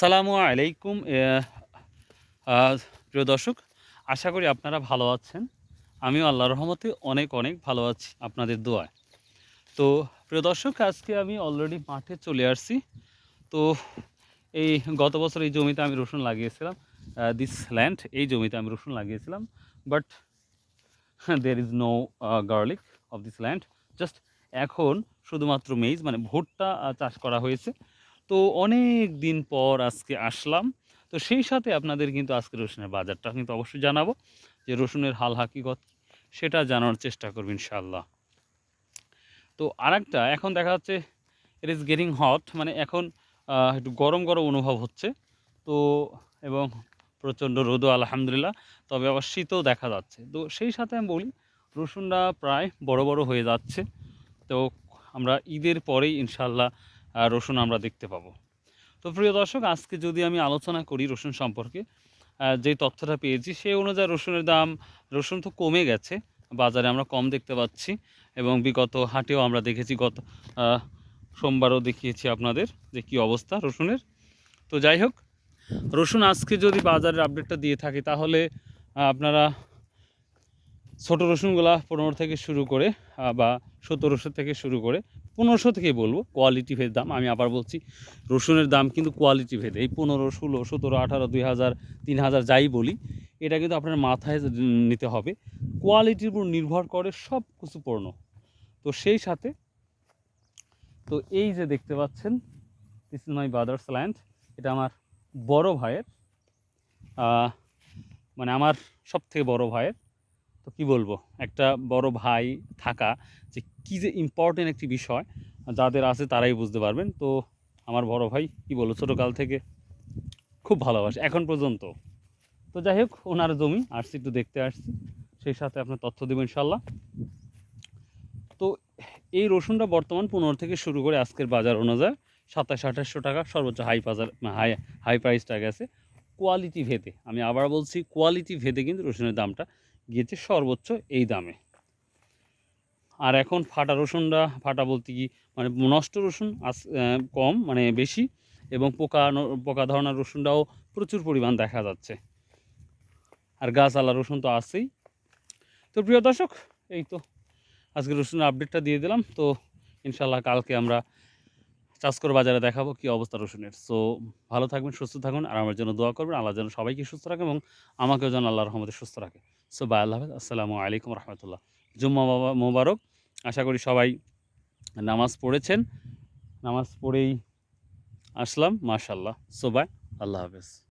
আসসালামু আলাইকুম প্রিয় দর্শক, আশা করি আপনারা ভালো আছেন। আমিও আল্লাহর রহমতে অনেক অনেক ভালো আছি আপনাদের দোয়ায়। তো, প্রিয় দর্শক, আজকে আমি অলরেডি মাঠে চলে আসছি। তো, এই গত বছর এই জমিতে আমি রসুন লাগিয়েছিলাম দিস ল্যান্ড এই জমিতে আমি রসুন লাগিয়েছিলাম। But there is no garlic of this land just এখন শুধুমাত্র মেইজ মানে ভুট্টা চাষ করা হয়েছে। তো অনেক দিন পর আজকে আসলাম। তো সেই সাথে আপনাদের কিন্তু আজকে রসুনের বাজারটা কিন্তু অবশ্যই জানাব যে রসুনের হাল হাকিকত সেটা জানার চেষ্টা করবেন ইনশাল্লাহ তো আরেকটা, এখন দেখা যাচ্ছে ইট ইজ গেটিং হট মানে এখন একটু গরম গরম অনুভব হচ্ছে। তো এবং প্রচণ্ড রোদও আলহামদুলিল্লাহ, তবে আবার শীতও দেখা যাচ্ছে। তো সেই সাথে আমি বলি, রসুনটা প্রায় বড় বড় হয়ে যাচ্ছে। তো আমরা ঈদের পরেই ইনশাল্লাহ রসুন আমরা দেখতে পাবো। তো প্রিয় দর্শক, আজকে যদি আমি আলোচনা করি রসুন সম্পর্কে যে তথ্যটা পেয়েছি সেই অনুযায়ী রসুনের দাম, রসুন তো কমে গেছে, বাজারে আমরা কম দেখতে পাচ্ছি এবং বিগত হাটেও আমরা দেখেছি, গত সোমবারও দেখিয়েছি আপনাদের যে কী অবস্থা রসুনের। তো যাই হোক, রসুন আজকে যদি বাজারের আপডেটটা দিয়ে থাকি, তাহলে আপনারা ছোটো রসুনগুলা পনেরো থেকে শুরু করে বা সতেরোশো থেকে শুরু করে, পনেরোশো থেকেই বলব কোয়ালিটি ভেদ দাম। আমি আবার বলছি, রসুনের দাম কিন্তু কোয়ালিটি ভেদ। এই পনেরো, ষোলো, সতেরো, আঠারো, দুই হাজার, তিন হাজার যাই বলি, এটা কিন্তু আপনার মাথায় নিতে হবে। কোয়ালিটির উপর নির্ভর করে সব কিছু পণ্য। তো সেই সাথে, তো এই যে দেখতে পাচ্ছেন this is my brother's land এটা আমার বড় ভাইয়ের মানে আমার সব থেকে বড় ভাইয়ের। কি বলব, একটা বড় ভাই থাকা যে কী যে ইম্পর্টেন্ট একটি বিষয়, যাদের আছে তারাই বুঝতে পারবেন। তো আমার বড় ভাই, কি বলব, ছোটোকাল থেকে খুব ভালোবাসে, এখন পর্যন্ত। তো যাই হোক, ওনার জমি, আসছি একটু দেখতে আসছি, সেই সাথে আপনার তথ্য দেবো ইনশাল্লাহ তো এই রসুনটা বর্তমান পনেরো থেকে শুরু করে আজকের বাজার অনুযায়ী সাতাশ, আঠাশশো টাকা, সর্বোচ্চ হাই বাজার হাই হাই প্রাইসটা গেছে। কোয়ালিটি ভেদে, আমি আবার বলছি কোয়ালিটি ভেদে কিন্তু রসুনের দামটা গিয়েছে সর্বোচ্চ এই দামে। আর এখন ফাটা রসুনটা, ফাটা বলতে কি মানে নষ্ট রসুন কম মানে বেশি, এবং পোকা পোকা ধরনের রসুনটাও প্রচুর পরিমাণ দেখা যাচ্ছে। আর গাছ আলা রসুন তো আছেই। তো প্রিয় দর্শক, এই তো আজকে রসুনের আপডেটটা দিয়ে দিলাম। তো ইনশাল্লাহ কালকে আমরা চাষকর বাজারে দেখাবো কি অবস্থা রসুনের। সো ভালো থাকবেন, সুস্থ থাকুন, আর আমার জন্য দোয়া করবেন, আল্লাহ যেন সবাইকে সুস্থ রাখে এবং আমাকেও যেন আল্লাহ রহমতে সুস্থ রাখে। সো বাই আল্লাহ আসসালামু আলাইকুম রহমতুল্লাহ। জুম্মা মোবারক। আশা করি সবাই নামাজ পড়েছেন। নামাজ পড়েই আসলাম মাশাল্লাহ সো বাই আল্লাহ হাফেজ।